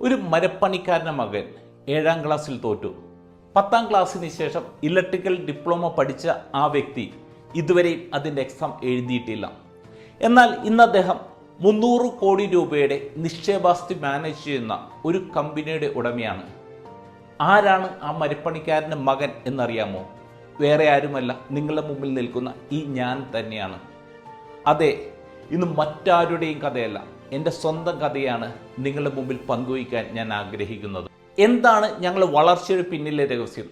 ഒരു മരപ്പണിക്കാരന്റെ മകൻ ഏഴാം ക്ലാസ്സിൽ തോറ്റു. പത്താം ക്ലാസ്സിന് ശേഷം ഇലക്ട്രിക്കൽ ഡിപ്ലോമ പഠിച്ച ആ വ്യക്തി ഇതുവരെയും അതിന്റെ എക്സാം എഴുതിയിട്ടില്ല. എന്നാൽ ഇന്ന് അദ്ദേഹം മുന്നൂറ് കോടി രൂപയുടെ നിക്ഷേപാസ്തി മാനേജ് ചെയ്യുന്ന ഒരു കമ്പനിയുടെ ഉടമയാണ്. ആരാണ് ആ മരപ്പണിക്കാരന്റെ മകൻ എന്നറിയാമോ? വേറെ ആരുമല്ല നിങ്ങളുടെ മുമ്പിൽ നിൽക്കുന്ന ഈ ഞാൻ തന്നെയാണ്. അതെ ഇന്ന് മറ്റാരുടെയും കഥയല്ല. എന്റെ സ്വന്തം കഥയാണ് നിങ്ങളുടെ മുമ്പിൽ പങ്കുവയ്ക്കാൻ ഞാൻ ആഗ്രഹിക്കുന്നത്. എന്താണ് ഞങ്ങൾ വളർച്ചയുടെ പിന്നിലെ രഹസ്യം?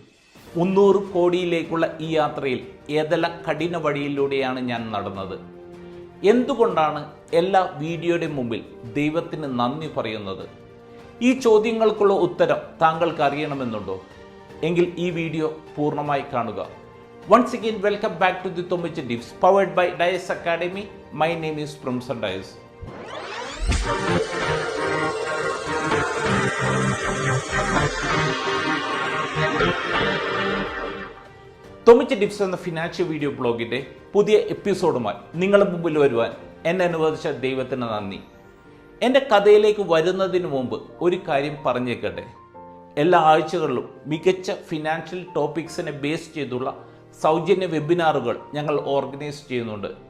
മുന്നൂറ് കോടിയിലേക്കുള്ള ഈ യാത്രയിൽ ഏതെല്ലാം കഠിന വഴിയിലൂടെയാണ് ഞാൻ നടന്നത്? എന്തുകൊണ്ടാണ് എല്ലാ വീഡിയോയുടെ മുമ്പിൽ ദൈവത്തിന് നന്ദി പറയുന്നത്? ഈ ചോദ്യങ്ങൾക്കുള്ള ഉത്തരം താങ്കൾക്ക് അറിയണമെന്നുണ്ടോ? എങ്കിൽ ഈ വീഡിയോ പൂർണമായി കാണുക. Once again welcome back to the Thommich tips powered by Dias academy my name is Primson Dias Thommich tips എന്ന ഫിനാൻഷ്യൽ വീഡിയോ ബ്ലോഗിന്റെ പുതിയ എപ്പിസോഡുമായി നിങ്ങളുടെ മുമ്പിൽ വരുവാൻ എന്നെ അനുവദിച്ച ദൈവത്തിന് നന്ദി. എന്റെ കഥയിലേക്ക് വരുന്നതിന് മുമ്പ് ഒരു കാര്യം പറഞ്ഞേക്കട്ടെ. എല്ലാ ആഴ്ചകളിലും മികച്ച ഫിനാൻഷ്യൽ ടോപ്പിക്സിനെ ബേസ് ചെയ്തുള്ള സൗജന്യ വെബിനാറുകൾ ഞങ്ങൾ ഓർഗനൈസ് ചെയ്യുന്നുണ്ട്.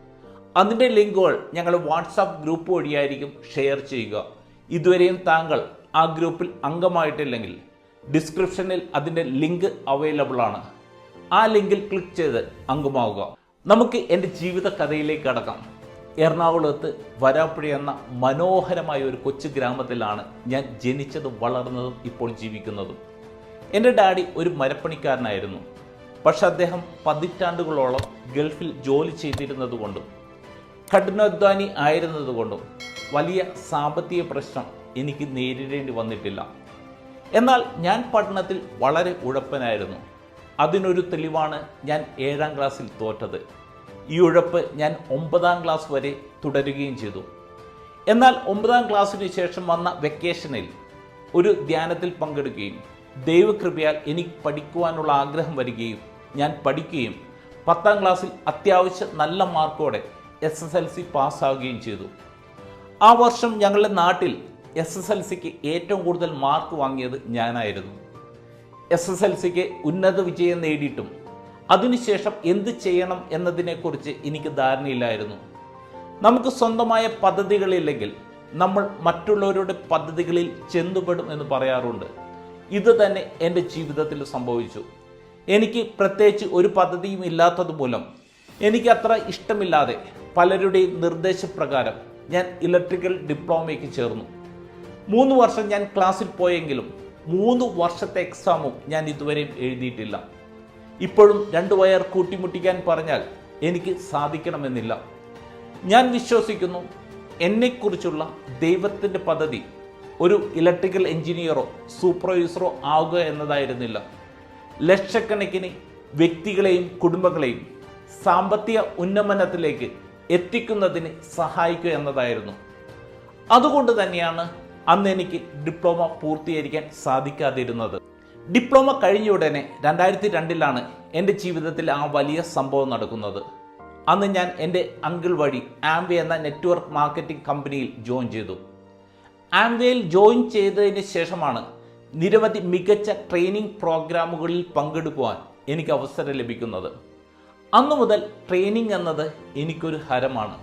അതിന്റെ ലിങ്കുകൾ ഞങ്ങൾ വാട്സാപ്പ് ഗ്രൂപ്പ് വഴിയായിരിക്കും ഷെയർ ചെയ്യുക. ഇതുവരെയും താങ്കൾ ആ ഗ്രൂപ്പിൽ അംഗമായിട്ടില്ലെങ്കിൽ ഡിസ്ക്രിപ്ഷനിൽ അതിന്റെ ലിങ്ക് അവൈലബിൾ ആണ്. ആ ലിങ്കിൽ ക്ലിക്ക് ചെയ്ത് അംഗമാവുക. നമുക്ക് എന്റെ ജീവിത കഥയിലേക്ക് അടക്കാം എറണാകുളത്ത് വരാപ്പുഴ എന്ന മനോഹരമായ ഒരു കൊച്ചു ഗ്രാമത്തിലാണ് ഞാൻ ജനിച്ചതും വളർന്നതും ഇപ്പോൾ ജീവിക്കുന്നതും. എന്റെ ഡാഡി ഒരു മരപ്പണിക്കാരനായിരുന്നു. പക്ഷെ അദ്ദേഹം പതിറ്റാണ്ടുകളോളം ഗൾഫിൽ ജോലി ചെയ്തിരുന്നതുകൊണ്ടും കഠിനാധ്വാനി ആയിരുന്നതുകൊണ്ടും വലിയ സാമ്പത്തിക പ്രശ്നം എനിക്ക് നേരിടേണ്ടി വന്നിട്ടില്ല. എന്നാൽ ഞാൻ പഠനത്തിൽ വളരെ ഉഴപ്പനായിരുന്നു. അതിനൊരു തെളിവാണ് ഞാൻ ഏഴാം ക്ലാസ്സിൽ തോറ്റത്. ഈ ഉഴപ്പ് ഞാൻ ഒമ്പതാം ക്ലാസ് വരെ തുടരുകയും ചെയ്തു. എന്നാൽ ഒമ്പതാം ക്ലാസ്സിന് ശേഷം വന്ന വെക്കേഷനിൽ ഒരു ധ്യാനത്തിൽ പങ്കെടുക്കുകയും ദൈവകൃപയാൽ എനിക്ക് പഠിക്കുവാനുള്ള ആഗ്രഹം വരികയും ഞാൻ പഠിക്കുകയും പത്താം ക്ലാസ്സിൽ അത്യാവശ്യം നല്ല മാർക്കോടെ എസ് എസ് എൽ സി പാസ്സാവുകയും ചെയ്തു. ആ വർഷം ഞങ്ങളുടെ നാട്ടിൽ എസ് എസ് എൽ സിക്ക് ഏറ്റവും കൂടുതൽ മാർക്ക് വാങ്ങിയത് ഞാനായിരുന്നു. എസ് എസ് എൽ സിക്ക് ഉന്നത വിജയം നേടിയിട്ടും അതിനുശേഷം എന്ത് ചെയ്യണം എന്നതിനെക്കുറിച്ച് എനിക്ക് ധാരണയില്ലായിരുന്നു. നമുക്ക് സ്വന്തമായ പദ്ധതികളില്ലെങ്കിൽ നമ്മൾ മറ്റുള്ളവരുടെ പദ്ധതികളിൽ ചെന്നുപെടും എന്ന് പറയാറുണ്ട്. ഇത് തന്നെ എന്റെ ജീവിതത്തിൽ സംഭവിച്ചു. എനിക്ക് പ്രത്യേകിച്ച് ഒരു പദ്ധതിയും ഇല്ലാത്തത് മൂലം എനിക്ക് അത്ര ഇഷ്ടമില്ലാതെ പലരുടെയും നിർദ്ദേശപ്രകാരം ഞാൻ ഇലക്ട്രിക്കൽ ഡിപ്ലോമയ്ക്ക് ചേർന്നു. മൂന്ന് വർഷം ഞാൻ ക്ലാസ്സിൽ പോയെങ്കിലും മൂന്ന് വർഷത്തെ എക്സാമും ഞാൻ ഇതുവരെയും എഴുതിയിട്ടില്ല. ഇപ്പോഴും രണ്ട് വയർ കൂട്ടിമുട്ടിക്കാൻ പറഞ്ഞാൽ എനിക്ക് സാധിക്കണമെന്നില്ല. ഞാൻ വിശ്വസിക്കുന്നു എന്നെക്കുറിച്ചുള്ള ദൈവത്തിന്റെ പദ്ധതി ഒരു ഇലക്ട്രിക്കൽ എഞ്ചിനീയറോ സൂപ്പർവൈസറോ ആവുക എന്നതായിരുന്നില്ല. ലക്ഷക്കണക്കിന് വ്യക്തികളെയും കുടുംബങ്ങളെയും സാമ്പത്തിക ഉന്നമനത്തിലേക്ക് എത്തിക്കുന്നതിന് സഹായിക്കുക എന്നതായിരുന്നു. അതുകൊണ്ട് തന്നെയാണ് അന്ന് എനിക്ക് ഡിപ്ലോമ പൂർത്തീകരിക്കാൻ സാധിക്കാതിരുന്നത്. ഡിപ്ലോമ കഴിഞ്ഞ ഉടനെ രണ്ടായിരത്തി രണ്ടിലാണ് എന്റെ ജീവിതത്തിൽ ആ വലിയ സംഭവം നടക്കുന്നത്. അന്ന് ഞാൻ എന്റെ അങ്കിൾ വഴി ആംവേ എന്ന നെറ്റ്വർക്ക് മാർക്കറ്റിംഗ് കമ്പനിയിൽ ജോയിൻ ചെയ്തു. ആംവേയിൽ ജോയിൻ ചെയ്തതിന് ശേഷമാണ് നിരവധി മികച്ച ട്രെയിനിങ് പ്രോഗ്രാമുകളിൽ പങ്കെടുക്കുവാൻ എനിക്ക് അവസരം ലഭിക്കുന്നത്. അന്നു മുതൽ ട്രെയിനിങ് എന്നത് എനിക്കൊരു ഹരമാണ്.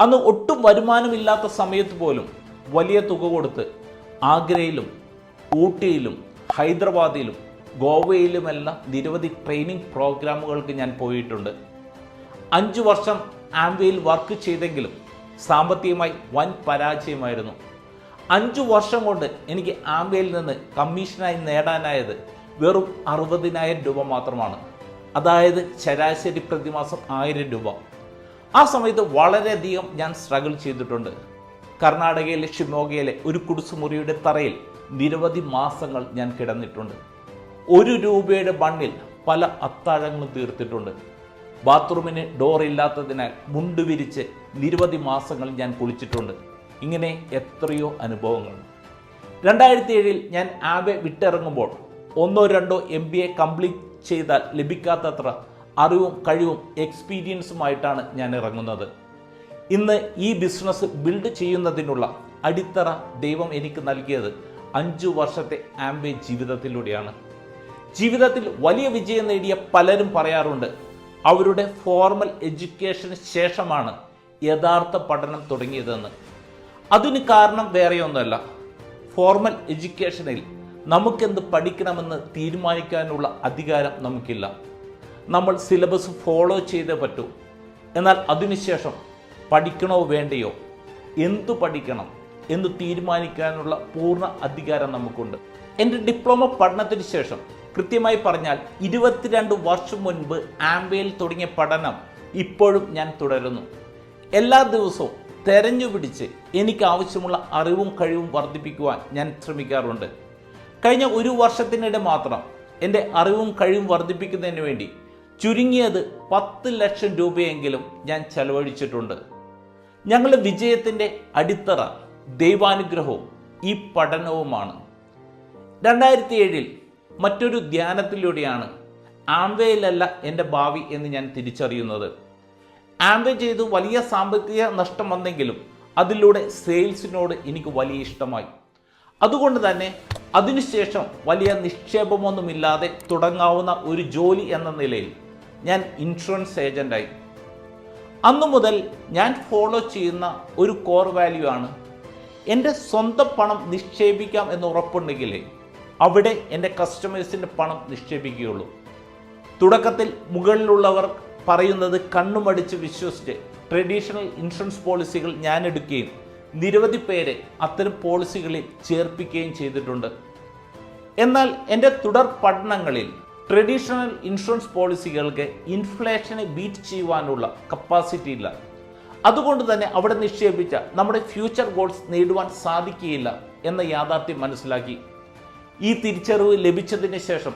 അന്ന് ഒട്ടും വരുമാനമില്ലാത്ത സമയത്ത് പോലും വലിയ തുക കൊടുത്ത് ആഗ്രയിലും ഊട്ടിയിലും ഹൈദരാബാദിലും ഗോവയിലുമെല്ലാം നിരവധി ട്രെയിനിങ് പ്രോഗ്രാമുകൾക്ക് ഞാൻ പോയിട്ടുണ്ട്. അഞ്ചു വർഷം ആംബിയിൽ വർക്ക് ചെയ്തെങ്കിലും സാമ്പത്തികമായി വൻ പരാജയമായിരുന്നു. അഞ്ചു വർഷം കൊണ്ട് എനിക്ക് ആംബിയിൽ നിന്ന് കമ്മീഷനായി നേടാനായത് വെറും അറുപതിനായിരം രൂപ മാത്രമാണ്. അതായത് ശരാശരി പ്രതിമാസം ആയിരം രൂപ. ആ സമയത്ത് വളരെയധികം ഞാൻ സ്ട്രഗിൾ ചെയ്തിട്ടുണ്ട്. കർണാടകയിലെ ഷിമോഗയിലെ ഒരു കുടിസുമുറിയുടെ തറയിൽ നിരവധി മാസങ്ങൾ ഞാൻ കിടന്നിട്ടുണ്ട്. ഒരു രൂപയുടെ ബണ്ണിൽ പല അത്താഴങ്ങളും തീർത്തിട്ടുണ്ട്. ബാത്റൂമിന് ഡോർ ഇല്ലാത്തതിനാൽ മുണ്ട് വിരിച്ച് നിരവധി മാസങ്ങൾ ഞാൻ കുളിച്ചിട്ടുണ്ട്. ഇങ്ങനെ എത്രയോ അനുഭവങ്ങൾ. രണ്ടായിരത്തി ഏഴിൽ ഞാൻ ആബെ വിട്ടിറങ്ങുമ്പോൾ ഒന്നോ രണ്ടോ എം ബി എ കംപ്ലീറ്റ് ചെയ്താൽ ലഭിക്കാത്തത്ര അറിവും കഴിവും എക്സ്പീരിയൻസുമായിട്ടാണ് ഞാൻ ഇറങ്ങുന്നത്. ഇന്ന് ഈ ബിസിനസ് ബിൽഡ് ചെയ്യുന്നതിനുള്ള അടിത്തറ ദൈവം എനിക്ക് നൽകിയത് അഞ്ചു വർഷത്തെ ആംബേ ജീവിതത്തിലൂടെയാണ്. ജീവിതത്തിൽ വലിയ വിജയം നേടിയ പലരും പറയാറുണ്ട് അവരുടെ ഫോർമൽ എഡ്യൂക്കേഷന് ശേഷമാണ് യഥാർത്ഥ പഠനം തുടങ്ങിയതെന്ന്. അതിന് കാരണം വേറെയൊന്നുമല്ല. ഫോർമൽ എഡ്യൂക്കേഷനിൽ നമുക്കെന്ത് പഠിക്കണമെന്ന് തീരുമാനിക്കാനുള്ള അധികാരം നമുക്കില്ല. നമ്മൾ സിലബസ് ഫോളോ ചെയ്തേ പറ്റൂ. എന്നാൽ അതിനുശേഷം പഠിക്കണോ വേണ്ടയോ? എന്തു പഠിക്കണം? എന്ന് തീരുമാനിക്കാനുള്ള പൂർണ അധികാരം നമുക്കുണ്ട്. എന്റെ ഡിപ്ലോമ പഠനത്തിന് ശേഷം കൃത്യമായി പറഞ്ഞാൽ ഇരുപത്തിരണ്ട് വർഷം മുൻപ് ആംബയിൽ തുടങ്ങിയ പഠനം ഇപ്പോഴും ഞാൻ തുടരുന്നു. എല്ലാ ദിവസവും തെരഞ്ഞു പിടിച്ച് എനിക്ക് ആവശ്യമുള്ള അറിവും കഴിവും വർദ്ധിപ്പിക്കുവാൻ ഞാൻ ശ്രമിക്കാറുണ്ട്. കഴിഞ്ഞ ഒരു വർഷത്തിനിടെ മാത്രം എന്റെ അറിവും കഴിവും വർദ്ധിപ്പിക്കുന്നതിന് വേണ്ടി ചുരുങ്ങിയത് പത്ത് ലക്ഷം രൂപയെങ്കിലും ഞാൻ ചെലവഴിച്ചിട്ടുണ്ട്. ഞങ്ങളുടെ വിജയത്തിന്റെ അടിത്തറ ദൈവാനുഗ്രഹവും ഈ പഠനവുമാണ്. രണ്ടായിരത്തി ഏഴിൽ മറ്റൊരു ധ്യാനത്തിലൂടെയാണ് ആംവേയിലല്ല എന്റെ ഭാവി എന്ന് ഞാൻ തിരിച്ചറിയുന്നത്. ആംവേ ചെയ്തു വലിയ സാമ്പത്തിക നഷ്ടം വന്നെങ്കിലും അതിലൂടെ സെയിൽസിനോട് എനിക്ക് വലിയ ഇഷ്ടമായി. അതുകൊണ്ട് തന്നെ അതിനുശേഷം വലിയ നിക്ഷേപമൊന്നുമില്ലാതെ തുടങ്ങാവുന്ന ഒരു ജോലി എന്ന നിലയിൽ ഞാൻ ഇൻഷുറൻസ് ഏജന്റായി അന്നു മുതൽ ഞാൻ ഫോളോ ചെയ്യുന്ന ഒരു കോർ വാല്യൂ ആണ്. എന്റെ സ്വന്തം പണം നിക്ഷേപിക്കാം എന്ന് ഉറപ്പുണ്ടെങ്കിൽ അവിടെ എന്റെ കസ്റ്റമേഴ്സിന്റെ പണം നിക്ഷേപിക്കുകയുള്ളൂ. തുടക്കത്തിൽ മുകളിലുള്ളവർ പറയുന്നത് കണ്ണുമടിച്ച് വിശ്വസിച്ച് ട്രഡീഷണൽ ഇൻഷുറൻസ് പോളിസികൾ ഞാൻ എടുക്കുകയും നിരവധി പേരെ അത്തരം പോളിസികളിൽ ചേർപ്പിക്കുകയും ചെയ്തിട്ടുണ്ട്. എന്നാൽ എന്റെ തുടർ പഠനങ്ങളിൽ ട്രഡീഷണൽ ഇൻഷുറൻസ് പോളിസികൾക്ക് ഇൻഫ്ലേഷനെ ബീറ്റ് ചെയ്യുവാനുള്ള കപ്പാസിറ്റി ഇല്ല. അതുകൊണ്ട് തന്നെ അവിടെ നിക്ഷേപിച്ച നമ്മുടെ ഫ്യൂച്ചർ ഗോൾസ് നേടുവാൻ സാധിക്കുകയില്ല എന്ന യാഥാർത്ഥ്യം മനസ്സിലാക്കി. ഈ തിരിച്ചറിവ് ലഭിച്ചതിന് ശേഷം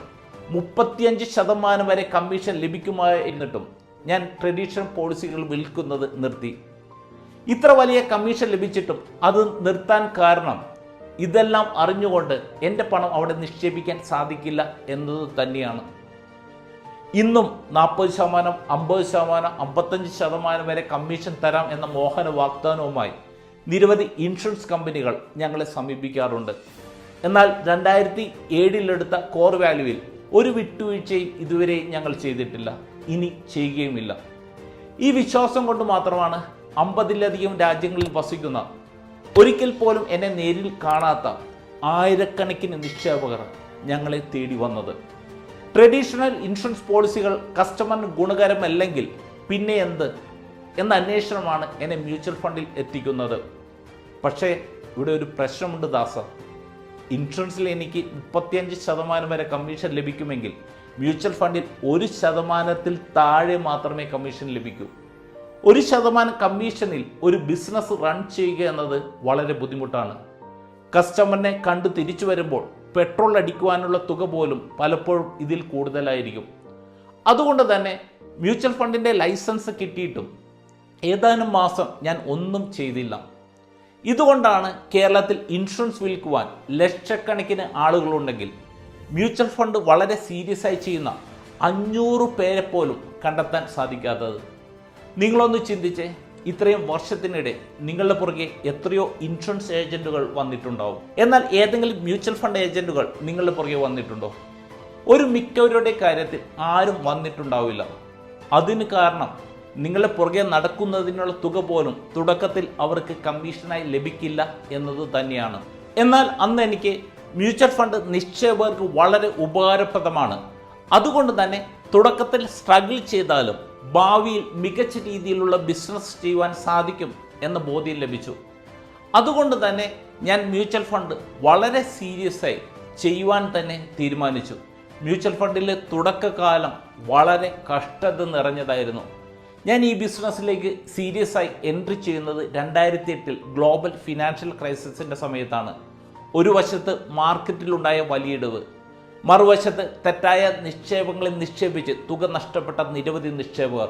മുപ്പത്തിയഞ്ച് ശതമാനം വരെ കമ്മീഷൻ ലഭിക്കുമായിരുന്നിട്ടും ഞാൻ ട്രഡീഷണൽ പോളിസികൾ വിൽക്കുന്നത് നിർത്തി. ഇത്ര വലിയ കമ്മീഷൻ ലഭിച്ചിട്ടും അത് നിർത്താൻ കാരണം ഇതെല്ലാം അറിഞ്ഞുകൊണ്ട് എന്റെ പണം അവിടെ നിക്ഷേപിക്കാൻ സാധിക്കില്ല എന്നത് തന്നെയാണ്. ഇന്നും നാൽപ്പത് ശതമാനം അമ്പത് ശതമാനം അമ്പത്തഞ്ച് ശതമാനം വരെ കമ്മീഷൻ തരാം എന്ന മോഹന വാഗ്ദാനവുമായി നിരവധി ഇൻഷുറൻസ് കമ്പനികൾ ഞങ്ങളെ സമീപിക്കാറുണ്ട്. എന്നാൽ രണ്ടായിരത്തി ഏഴിലെടുത്ത കോർ വാല്യൂവിൽ ഒരു വിട്ടുവീഴ്ചയും ഇതുവരെ ഞങ്ങൾ ചെയ്തിട്ടില്ല. ഇനി ചെയ്യുകയുമില്ല. ഈ വിശ്വാസം കൊണ്ട് മാത്രമാണ് അമ്പതിലധികം രാജ്യങ്ങളിൽ വസിക്കുന്ന ഒരിക്കൽ പോലും എന്നെ നേരിൽ കാണാത്ത ആയിരക്കണക്കിന് നിക്ഷേപകർ ഞങ്ങളെ തേടി വന്നത്. ട്രഡീഷണൽ ഇൻഷുറൻസ് പോളിസികൾ കസ്റ്റമറിന് ഗുണകരമല്ലെങ്കിൽ പിന്നെ എന്ത് എന്ന അന്വേഷണമാണ് എന്നെ മ്യൂച്വൽ ഫണ്ടിൽ എത്തിക്കുന്നത്. പക്ഷേ ഇവിടെ ഒരു പ്രശ്നമുണ്ട് ദാസ. ഇൻഷുറൻസിൽ എനിക്ക് മുപ്പത്തിയഞ്ച് ശതമാനം വരെ കമ്മീഷൻ ലഭിക്കുമെങ്കിൽ മ്യൂച്വൽ ഫണ്ടിൽ ഒരു ശതമാനത്തിൽ താഴെ മാത്രമേ കമ്മീഷൻ ലഭിക്കൂ. ഒരു ശതമാനം കമ്മീഷനിൽ ഒരു ബിസിനസ് റൺ ചെയ്യുക എന്നത് വളരെ ബുദ്ധിമുട്ടാണ്. കസ്റ്റമറിനെ കണ്ടു തിരിച്ചു വരുമ്പോൾ പെട്രോൾ അടിക്കുവാനുള്ള തുക പോലും പലപ്പോഴും ഇതിൽ കൂടുതലായിരിക്കും. അതുകൊണ്ട് തന്നെ മ്യൂച്വൽ ഫണ്ടിന്റെ ലൈസൻസ് കിട്ടിയിട്ടും ഏതാനും മാസം ഞാൻ ഒന്നും ചെയ്തില്ല. ഇതുകൊണ്ടാണ് കേരളത്തിൽ ഇൻഷുറൻസ് വിൽക്കുവാൻ ലക്ഷക്കണക്കിന് ആളുകളുണ്ടെങ്കിൽ മ്യൂച്വൽ ഫണ്ട് വളരെ സീരിയസ് ആയി ചെയ്യുന്ന അഞ്ഞൂറ് പേരെ പോലും കണ്ടെത്താൻ സാധിക്കാത്തത്. നിങ്ങളൊന്ന് ചിന്തിച്ച് ഇത്രയും വർഷത്തിനിടെ നിങ്ങളുടെ പുറകെ എത്രയോ ഇൻഷുറൻസ് ഏജന്റുകൾ വന്നിട്ടുണ്ടാവും. എന്നാൽ ഏതെങ്കിലും മ്യൂച്വൽ ഫണ്ട് ഏജന്റുകൾ നിങ്ങളുടെ പുറകെ വന്നിട്ടുണ്ടോ? ഒരു മിക്കവരുടെ കാര്യത്തിൽ ആരും വന്നിട്ടുണ്ടാവില്ല. അതിന് കാരണം നിങ്ങളുടെ പുറകെ നടക്കുന്നതിനുള്ള തുക പോലും തുടക്കത്തിൽ അവർക്ക് കമ്മീഷനായി ലഭിക്കില്ല എന്നത് തന്നെയാണ്. എന്നാൽ അന്ന് എനിക്ക് മ്യൂച്വൽ ഫണ്ട് നിക്ഷേപകർക്ക് വളരെ ഉപകാരപ്രദമാണ്. അതുകൊണ്ട് തന്നെ തുടക്കത്തിൽ സ്ട്രഗിൾ ചെയ്താലും ഭാവിയിൽ മികച്ച രീതിയിലുള്ള ബിസിനസ് ചെയ്യുവാൻ സാധിക്കും എന്ന ബോധ്യം ലഭിച്ചു. അതുകൊണ്ട് തന്നെ ഞാൻ മ്യൂച്വൽ ഫണ്ട് വളരെ സീരിയസ് ആയി ചെയ്യുവാൻ തന്നെ തീരുമാനിച്ചു. മ്യൂച്വൽ ഫണ്ടിലെ തുടക്കകാലം വളരെ കഷ്ടത നിറഞ്ഞതായിരുന്നു. ഞാൻ ഈ ബിസിനസ്സിലേക്ക് സീരിയസ് ആയി എൻട്രി ചെയ്യുന്നത് രണ്ടായിരത്തി എട്ടിൽ ഗ്ലോബൽ ഫിനാൻഷ്യൽ ക്രൈസിസിന്റെ സമയത്താണ്. ഒരു വശത്ത് മാർക്കറ്റിലുണ്ടായ വലിയിടിവ് മറുവശത്ത് തെറ്റായ നിക്ഷേപങ്ങളിൽ നിക്ഷേപിച്ച് തുക നഷ്ടപ്പെട്ട നിരവധി നിക്ഷേപകർ.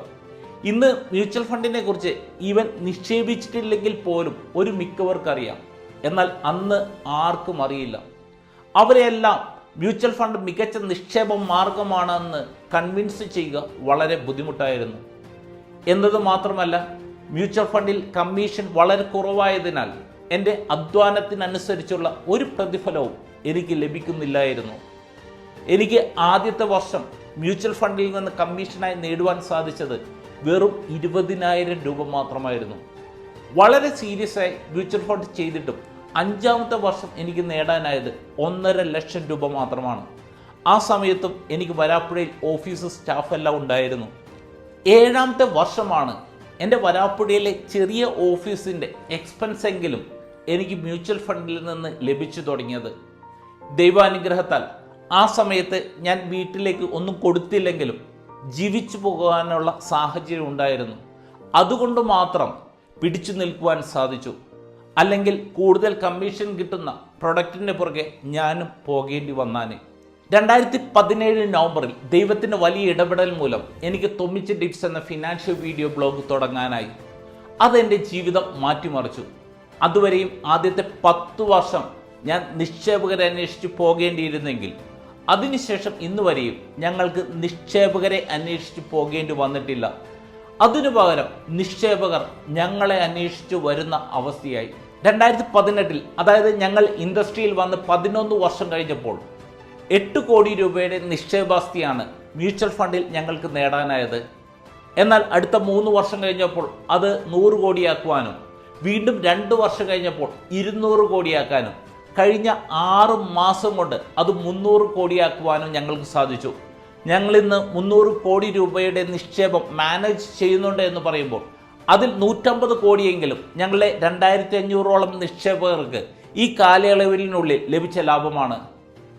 ഇന്ന് മ്യൂച്വൽ ഫണ്ടിനെ കുറിച്ച് ഈവൻ നിക്ഷേപിച്ചിട്ടില്ലെങ്കിൽ പോലും ഒരു മിക്കവർക്കറിയാം. എന്നാൽ അന്ന് ആർക്കും അറിയില്ല. അവരെയെല്ലാം മ്യൂച്വൽ ഫണ്ട് മികച്ച നിക്ഷേപ മാർഗമാണെന്ന് കൺവിൻസ് ചെയ്യുക വളരെ ബുദ്ധിമുട്ടായിരുന്നു. എന്നത് മാത്രമല്ല മ്യൂച്വൽ ഫണ്ടിൽ കമ്മീഷൻ വളരെ കുറവായതിനാൽ എന്റെ അധ്വാനത്തിനനുസരിച്ചുള്ള ഒരു പ്രതിഫലവും എനിക്ക് ലഭിക്കുന്നില്ലായിരുന്നു. എനിക്ക് ആദ്യത്തെ വർഷം മ്യൂച്വൽ ഫണ്ടിൽ നിന്ന് കമ്മീഷനായി നേടുവാൻ സാധിച്ചത് വെറും ഇരുപതിനായിരം രൂപ മാത്രമായിരുന്നു. വളരെ സീരിയസ് ആയി മ്യൂച്വൽ ഫണ്ട് ചെയ്തിട്ടും അഞ്ചാമത്തെ വർഷം എനിക്ക് നേടാനായത് ഒന്നര ലക്ഷം രൂപ മാത്രമാണ്. ആ സമയത്തും എനിക്ക് വരാപ്പുഴയിൽ ഓഫീസ് സ്റ്റാഫെല്ലാം ഉണ്ടായിരുന്നു. ഏഴാമത്തെ വർഷമാണ് എന്റെ വരാപ്പുഴയിലെ ചെറിയ ഓഫീസിന്റെ എക്സ്പെൻസ് എങ്കിലും എനിക്ക് മ്യൂച്വൽ ഫണ്ടിൽ നിന്ന് ലഭിച്ചു തുടങ്ങിയത്. ദൈവാനുഗ്രഹത്താൽ ആ സമയത്ത് ഞാൻ വീട്ടിലേക്ക് ഒന്നും കൊടുത്തില്ലെങ്കിലും ജീവിച്ചു പോകാനുള്ള സാഹചര്യം ഉണ്ടായിരുന്നു. അതുകൊണ്ട് മാത്രം പിടിച്ചു നിൽക്കുവാൻ സാധിച്ചു. അല്ലെങ്കിൽ കൂടുതൽ കമ്മീഷൻ കിട്ടുന്ന പ്രൊഡക്റ്റിന്റെ പുറകെ ഞാനും പോകേണ്ടി വന്നാനെ. രണ്ടായിരത്തി പതിനേഴ് നവംബറിൽ ദൈവത്തിന്റെ വലിയ ഇടപെടൽ മൂലം എനിക്ക് തൊമ്മിച്ച് ടിപ്സ് എന്ന ഫിനാൻഷ്യൽ വീഡിയോ ബ്ലോഗ് തുടങ്ങാനായി. അതെന്റെ ജീവിതം മാറ്റിമറിച്ചു. അതുവരെയും ആദ്യത്തെ പത്തു വർഷം ഞാൻ നിക്ഷേപകരെ അന്വേഷിച്ച് പോകേണ്ടിയിരുന്നെങ്കിൽ അതിനുശേഷം ഇന്ന് വരെയും ഞങ്ങൾക്ക് നിക്ഷേപകരെ അന്വേഷിച്ച് പോകേണ്ടി വന്നിട്ടില്ല. അതിനു പകരം നിക്ഷേപകർ ഞങ്ങളെ അന്വേഷിച്ച് വരുന്ന അവസ്ഥയായി. രണ്ടായിരത്തി പതിനെട്ടിൽ അതായത് ഞങ്ങൾ ഇൻഡസ്ട്രിയിൽ വന്ന് പതിനൊന്ന് വർഷം കഴിഞ്ഞപ്പോൾ എട്ട് കോടി രൂപയുടെ നിക്ഷേപാസ്തിയാണ് മ്യൂച്വൽ ഫണ്ടിൽ ഞങ്ങൾക്ക് നേടാനായത്. എന്നാൽ അടുത്ത മൂന്ന് വർഷം കഴിഞ്ഞപ്പോൾ അത് നൂറ് കോടിയാക്കുവാനും വീണ്ടും രണ്ട് വർഷം കഴിഞ്ഞപ്പോൾ ഇരുന്നൂറ് കോടിയാക്കാനും കഴിഞ്ഞ ആറ് മാസം കൊണ്ട് അത് മുന്നൂറ് കോടിയാക്കുവാനും ഞങ്ങൾക്ക് സാധിച്ചു. ഞങ്ങളിന്ന് മുന്നൂറ് കോടി രൂപയുടെ നിക്ഷേപം മാനേജ് ചെയ്യുന്നുണ്ട് എന്ന് പറയുമ്പോൾ അതിൽ നൂറ്റമ്പത് കോടിയെങ്കിലും ഞങ്ങളെ രണ്ടായിരത്തി അഞ്ഞൂറോളം നിക്ഷേപകർക്ക് ഈ കാലയളവിനുള്ളിൽ ലഭിച്ച ലാഭമാണ്.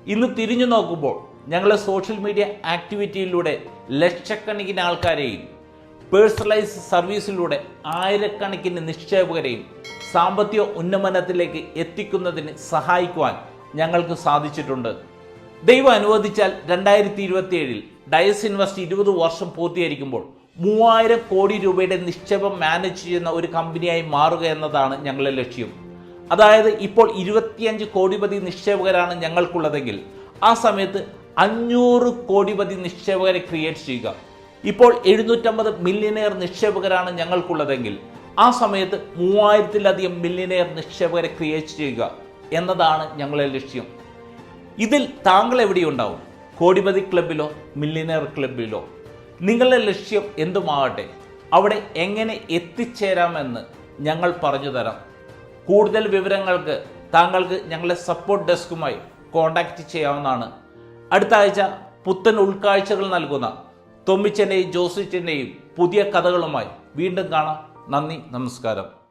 ഇന്ന് തിരിഞ്ഞു നോക്കുമ്പോൾ ഞങ്ങളെ സോഷ്യൽ മീഡിയ ആക്ടിവിറ്റിയിലൂടെ ലക്ഷക്കണക്കിന് ആൾക്കാരെയും പേഴ്സണലൈസ് സർവീസിലൂടെ ആയിരക്കണക്കിന് നിക്ഷേപകരെയും സാമ്പത്തിക ഉന്നമനത്തിലേക്ക് എത്തിക്കുന്നതിന് സഹായിക്കുവാൻ ഞങ്ങൾക്ക് സാധിച്ചിട്ടുണ്ട്. ദൈവം അനുവദിച്ചാൽ രണ്ടായിരത്തി ഇരുപത്തിയേഴിൽ ഡയസ് ഇൻവെസ്റ്റ് ഇരുപത് വർഷം പൂർത്തീകരിക്കുമ്പോൾ മൂവായിരം കോടി രൂപയുടെ നിക്ഷേപം മാനേജ് ചെയ്യുന്ന ഒരു കമ്പനിയായി മാറുക എന്നതാണ് ഞങ്ങളുടെ ലക്ഷ്യം. അതായത് ഇപ്പോൾ ഇരുപത്തിയഞ്ച് കോടിപതി നിക്ഷേപകരാണ് ഞങ്ങൾക്കുള്ളതെങ്കിൽ ആ സമയത്ത് അഞ്ഞൂറ് കോടിപതി നിക്ഷേപകരെ ക്രിയേറ്റ് ചെയ്യുക. ഇപ്പോൾ എഴുന്നൂറ്റമ്പത് മില്യനെയർ നിക്ഷേപകരാണ് ഞങ്ങൾക്കുള്ളതെങ്കിൽ ആ സമയത്ത് മൂവായിരത്തിലധികം മില്യനെയർ നിക്ഷേപകരെ ക്രിയേറ്റ് ചെയ്യുക എന്നതാണ് ഞങ്ങളെ ലക്ഷ്യം. ഇതിൽ താങ്കൾ എവിടെയുണ്ടാവും? കോടിപതി ക്ലബിലോ മില്യനെയർ ക്ലബിലോ നിങ്ങളുടെ ലക്ഷ്യം എന്തുമാകട്ടെ? അവിടെ എങ്ങനെ എത്തിച്ചേരാമെന്ന് ഞങ്ങൾ പറഞ്ഞു തരാം. കൂടുതൽ വിവരങ്ങൾക്ക് താങ്കൾക്ക് ഞങ്ങളെ സപ്പോർട്ട് ഡെസ്കുമായി കോൺടാക്റ്റ് ചെയ്യാവുന്നതാണ്. അടുത്ത ആഴ്ച പുത്തൻ ഉൾക്കാഴ്ചകൾ നൽകുന്ന തൊമ്മിച്ചന്റെയും ജോസിച്ചന്റെയും പുതിയ കഥകളുമായി വീണ്ടും കാണാം. നന്ദി നമസ്കാരം.